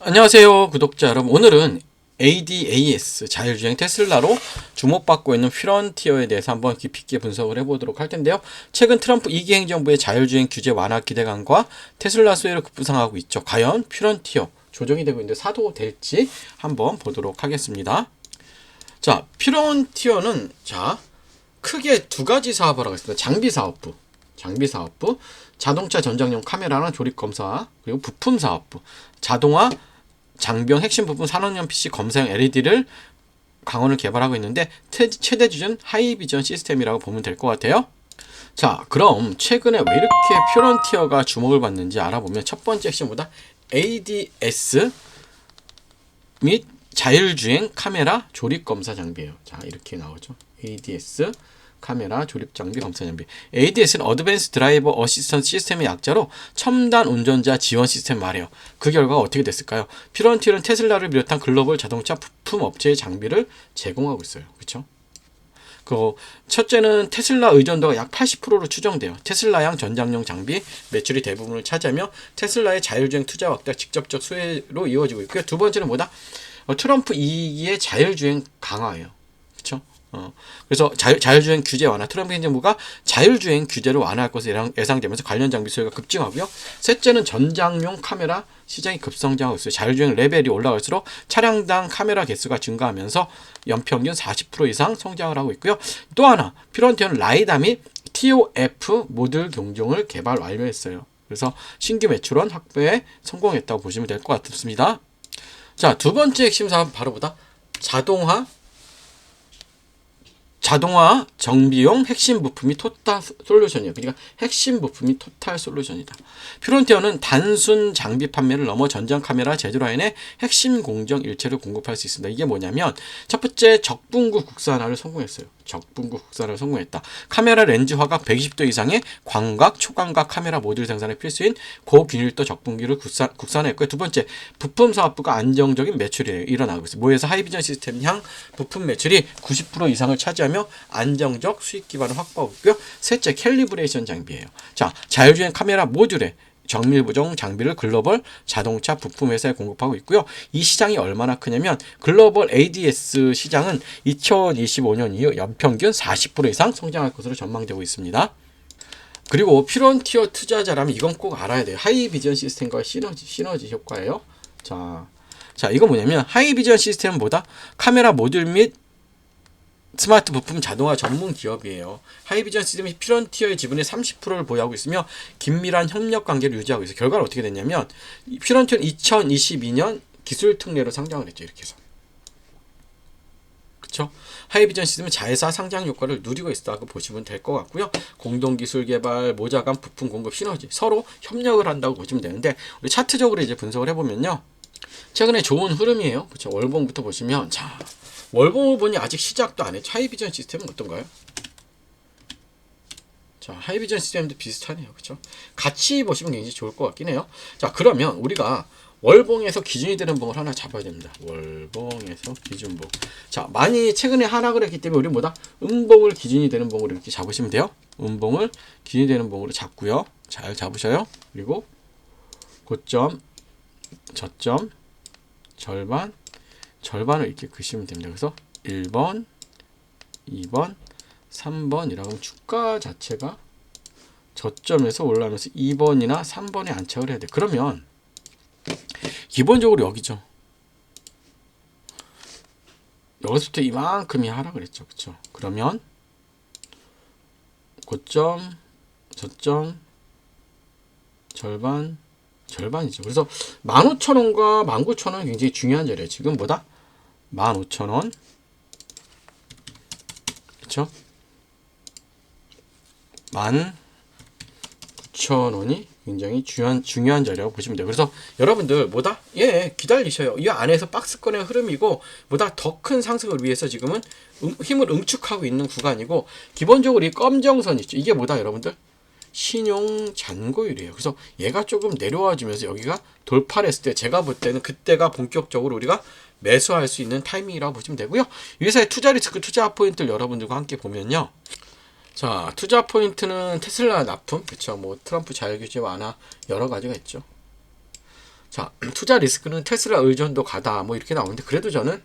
안녕하세요 구독자 여러분. 오늘은 ADAS 자율주행 테슬라로 주목받고 있는 퓨런티어에 대해서 한번 깊이 있게 분석을 해보도록 할 텐데요. 최근 트럼프 2기 행정부의 자율주행 규제 완화 기대감과 테슬라 수혜를 급부상하고 있죠. 과연 퓨런티어 조정이 되고 있는데 사도 될지 한번 보도록 하겠습니다. 자 퓨런티어는 자 크게 두 가지 사업을 하고 있습니다. 장비 사업부 장비 사업부, 자동차 전장용 카메라나 조립 검사, 그리고 부품 사업부, 자동화 장비용 핵심 부품 산업용 PC 검사용 LED를 강원을 개발하고 있는데 최대 주전 하이비전 시스템이라고 보면 될 것 같아요. 자, 그럼 최근에 왜 이렇게 퓨런티어가 주목을 받는지 알아보면 첫 번째 핵심보다 ADS 및 자율주행 카메라 조립 검사 장비예요. 자, 이렇게 나오죠. ADS 카메라, 조립 장비, 검사 장비. ADS는 어드밴스 드라이버 어시스턴트 시스템의 약자로 첨단 운전자 지원 시스템 말이에요. 그 결과가 어떻게 됐을까요? 피런티는 테슬라를 비롯한 글로벌 자동차 부품 업체의 장비를 제공하고 있어요. 그렇죠? 그 첫째는 테슬라 의존도가 약 80%로 추정돼요. 테슬라양 전장용 장비 매출이 대부분을 차지하며 테슬라의 자율주행 투자 확대 직접적 수혜로 이루어지고 있고요. 두 번째는 뭐다? 어, 트럼프 2기의 자율주행 강화예요. 어, 그래서 자율, 자율주행 규제 완화 트럼프 행정부가 자율주행 규제를 완화할 것으로 예상되면서 관련 장비 수요가 급증하고요. 셋째는 전장용 카메라 시장이 급성장하고 있어요. 자율주행 레벨이 올라갈수록 차량당 카메라 개수가 증가하면서 연평균 40% 이상 성장을 하고 있고요. 또 하나 피런티언 라이다 및 TOF 모듈 경종을 개발 완료했어요. 그래서 신규 매출원 확보에 성공했다고 보시면 될 것 같습니다. 자, 두 번째 핵심 사업 바로 보다 자동화 자동화 정비용 핵심 부품이 토탈 솔루션이에요. 그러니까 핵심 부품이 토탈 솔루션이다. 퓨런티어는 단순 장비 판매를 넘어 전장 카메라 제조 라인의 핵심 공정 일체를 공급할 수 있습니다. 이게 뭐냐면 첫 번째 적분구 국산화를 성공했어요. 적분구 국산화를 성공했다. 카메라 렌즈 화각 120도 이상의 광각, 초광각 카메라 모듈 생산에 필수인 고균일도 적분기를 국산, 국산화했고요. 두 번째 부품 사업부가 안정적인 매출이 일어나고 있어요. 모에서 하이비전 시스템 향 부품 매출이 90% 이상을 차지하며 하며 안정적 수익 기반을 확보하고 있고요. 셋째, 캘리브레이션 장비예요. 자, 자율주행 카메라 모듈에 정밀 보정 장비를 글로벌 자동차 부품 회사에 공급하고 있고요. 이 시장이 얼마나 크냐면 글로벌 ADS 시장은 2025년 이후 연평균 40% 이상 성장할 것으로 전망되고 있습니다. 그리고 피런티어 투자자라면 이건 꼭 알아야 돼요. 하이 비전 시스템과 시너지, 시너지 효과예요. 자, 자, 이건 뭐냐면 하이비전 시스템보다 카메라 모듈 및 스마트 부품 자동화 전문 기업이에요. 하이비전 시스템이 퓨런티어의 지분의 30%를 보유하고 있으며 긴밀한 협력 관계를 유지하고 있어요. 결과는 어떻게 됐냐면 퓨런티어는 2022년 기술 특례로 상장을 했죠. 이렇게 해서. 그쵸? 하이비전 시스템은 자회사 상장 효과를 누리고 있다고 보시면 될 것 같고요. 공동 기술 개발, 모자간 부품 공급 시너지 서로 협력을 한다고 보시면 되는데 우리 차트적으로 이제 분석을 해보면요. 최근에 좋은 흐름이에요. 그쵸? 월봉부터 보시면 자 월봉을 보니 아직 시작도 안 해. 하이비전 시스템은 어떤가요? 자, 하이비전 시스템도 비슷하네요. 그쵸 같이 보시면 굉장히 좋을 것 같긴 해요. 자, 그러면 우리가 월봉에서 기준이 되는 봉을 하나 잡아야 됩니다. 월봉에서 기준봉. 자, 많이 최근에 하락을 했기 때문에 우리 뭐다? 음봉을 기준이 되는 봉으로 이렇게 잡으시면 돼요. 음봉을 기준이 되는 봉으로 잡고요. 잘 잡으셔요. 그리고 고점, 저점, 절반, 절반을 이렇게 그시면 됩니다. 그래서 1번, 2번, 3번이라고 하면 주가 자체가 저점에서 올라오면서 2번이나 3번에 안착을 해야 돼. 그러면 기본적으로 여기죠. 여기서부터 이만큼이 하락을 했죠. 그쵸? 그러면 고점, 저점, 절반, 절반이죠. 그래서 15,000원과 19,000원은 굉장히 중요한 자리예요. 지금 보다 15,000원. 그쵸? 19,000원이 굉장히 중요한, 중요한 자리라고 보시면 돼요. 그래서 여러분들 뭐다? 예, 기다리셔요. 이 안에서 박스권의 흐름이고 보다 더 큰 상승을 위해서 지금은 음, 힘을 응축하고 있는 구간이고 기본적으로 이 검정선 있죠. 이게 뭐다 여러분들? 신용 잔고율이에요. 그래서 얘가 조금 내려와 주면서 여기가 돌파를 했을 때 제가 볼 때는 그때가 본격적으로 우리가 매수할 수 있는 타이밍이라고 보시면 되고요. 이 회사의 투자 리스크, 투자 포인트를 여러분들과 함께 보면요. 자, 투자 포인트는 테슬라 납품, 그쵸. 뭐 트럼프 자율규제 완화 여러 가지가 있죠. 자, 투자 리스크는 테슬라 의존도 가다 뭐 이렇게 나오는데 그래도 저는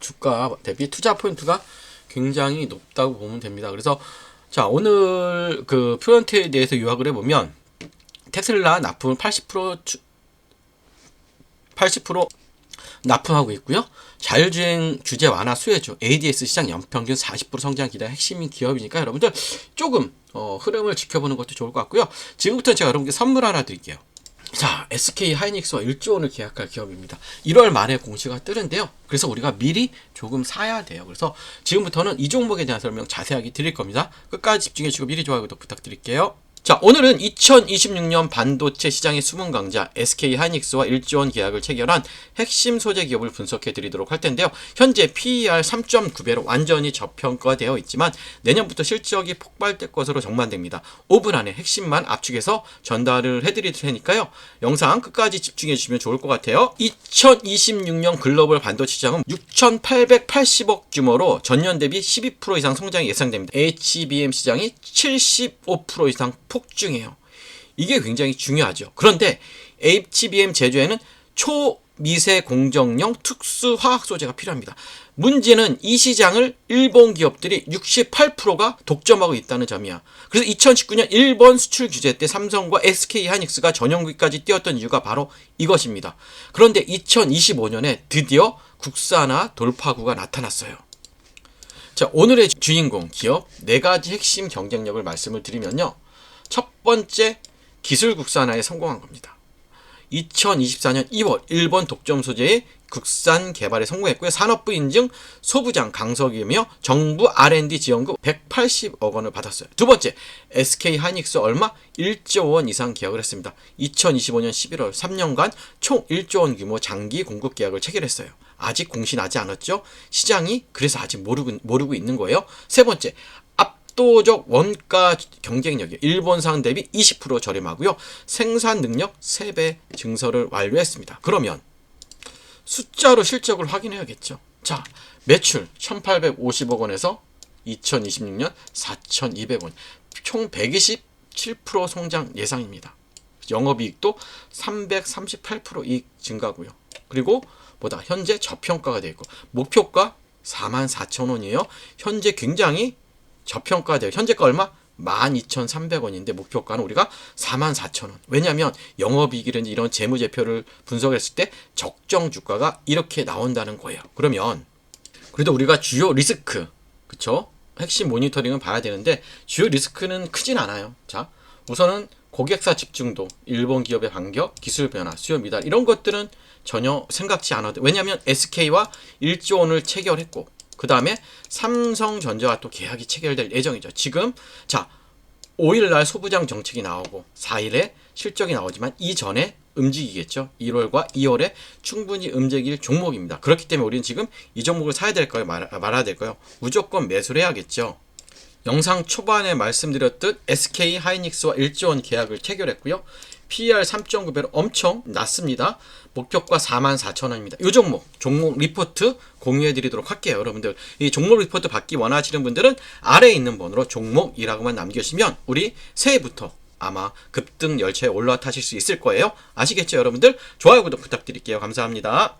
주가 대비 투자 포인트가 굉장히 높다고 보면 됩니다. 그래서 자, 오늘 그 프론트에 대해서 요약을 해 보면 테슬라 납품을 80% 주, 80% 납품하고 있고요. 자율주행 규제 완화 수혜주 ADS 시장 연평균 40% 성장 기대 핵심인 기업이니까 여러분들 조금 어, 흐름을 지켜보는 것도 좋을 것 같고요. 지금부터 제가 여러분께 선물 하나 드릴게요. 자, SK 하이닉스와 1조 원을 계약할 기업입니다. 1월 말에 공시가 뜨는데요. 그래서 우리가 미리 조금 사야 돼요. 그래서 지금부터는 이 종목에 대한 설명 자세하게 드릴 겁니다. 끝까지 집중해 주시고 미리 좋아요 구독 부탁드릴게요. 자, 오늘은 2026년 반도체 시장의 숨은 강자 SK 하이닉스와 1조 원 계약을 체결한 핵심 소재 기업을 분석해 드리도록 할 텐데요. 현재 PER 3.9배로 완전히 저평가되어 있지만 내년부터 실적이 폭발될 것으로 전망됩니다. 5분 안에 핵심만 압축해서 전달을 해 드릴 테니까요. 영상 끝까지 집중해 주시면 좋을 것 같아요. 2026년 글로벌 반도체 시장은 6,880억 규모로 전년 대비 12% 이상 성장이 예상됩니다. HBM 시장이 75% 이상 폭증해요. 이게 굉장히 중요하죠. 그런데 HBM 제조에는 초미세 공정용 특수 화학 소재가 필요합니다. 문제는 이 시장을 일본 기업들이 68%가 독점하고 있다는 점이야. 그래서 2019년 일본 수출 규제 때 삼성과 SK 하이닉스가 전용기까지 뛰었던 이유가 바로 이것입니다. 그런데 2025년에 드디어 국산화 돌파구가 나타났어요. 자, 오늘의 주인공 기업 네 가지 핵심 경쟁력을 말씀을 드리면요. 첫 번째 기술 국산화에 성공한 겁니다. 2024년 2월 일본 독점 소재의 국산 개발에 성공했고요. 산업부 인증 소부장 강석이며 정부 R&D 지원금 180억 원을 받았어요. 두 번째, SK 하이닉스 얼마 1조 원 이상 계약을 했습니다. 2025년 11월 3년간 총 1조 원 규모 장기 공급 계약을 체결했어요. 아직 공시 나지 않았죠? 시장이 그래서 아직 모르고, 모르고 있는 거예요. 세 번째, 압도적 원가 경쟁력이 일본산 대비 20% 저렴하고요. 생산 능력 3배 증설을 완료했습니다. 그러면 숫자로 실적을 확인해야겠죠. 자, 매출 1,850억 원에서 2026년 4,200원. 총 127% 성장 예상입니다. 영업이익도 338% 이익 증가고요. 그리고 보다 현재 저평가가 되어 있고 목표가 44,000원이에요. 현재 굉장히 저평가돼요. 현재가 얼마? 12,300원인데 목표가는 우리가 44,000원. 왜냐하면 영업이익이라든지 이런 재무제표를 분석했을 때 적정 주가가 이렇게 나온다는 거예요. 그러면 그래도 우리가 주요 리스크, 그쵸? 핵심 모니터링은 봐야 되는데 주요 리스크는 크진 않아요. 자, 우선은 고객사 집중도, 일본 기업의 반격, 기술 변화, 수요 미달 이런 것들은 전혀 생각지 않아도 왜냐하면 SK와 1조 원을 체결했고 그 다음에 삼성전자와 또 계약이 체결될 예정이죠. 지금 자 5일날 소부장 정책이 나오고 4일에 실적이 나오지만 이전에 움직이겠죠. 1월과 2월에 충분히 움직일 종목입니다. 그렇기 때문에 우리는 지금 이 종목을 사야 될까요? 말, 말아야 될까요? 무조건 매수를 해야겠죠. 영상 초반에 말씀드렸듯 SK 하이닉스와 1조 원 계약을 체결했고요. PER 3.9배로 엄청 낮습니다. 목표가 44,000원입니다. 이 종목, 종목 리포트 공유해 드리도록 할게요. 여러분들, 이 종목 리포트 받기 원하시는 분들은 아래에 있는 번호로 종목이라고만 남겨주시면 우리 새해부터 아마 급등 열차에 올라타실 수 있을 거예요. 아시겠죠, 여러분들? 좋아요, 구독 부탁드릴게요. 감사합니다.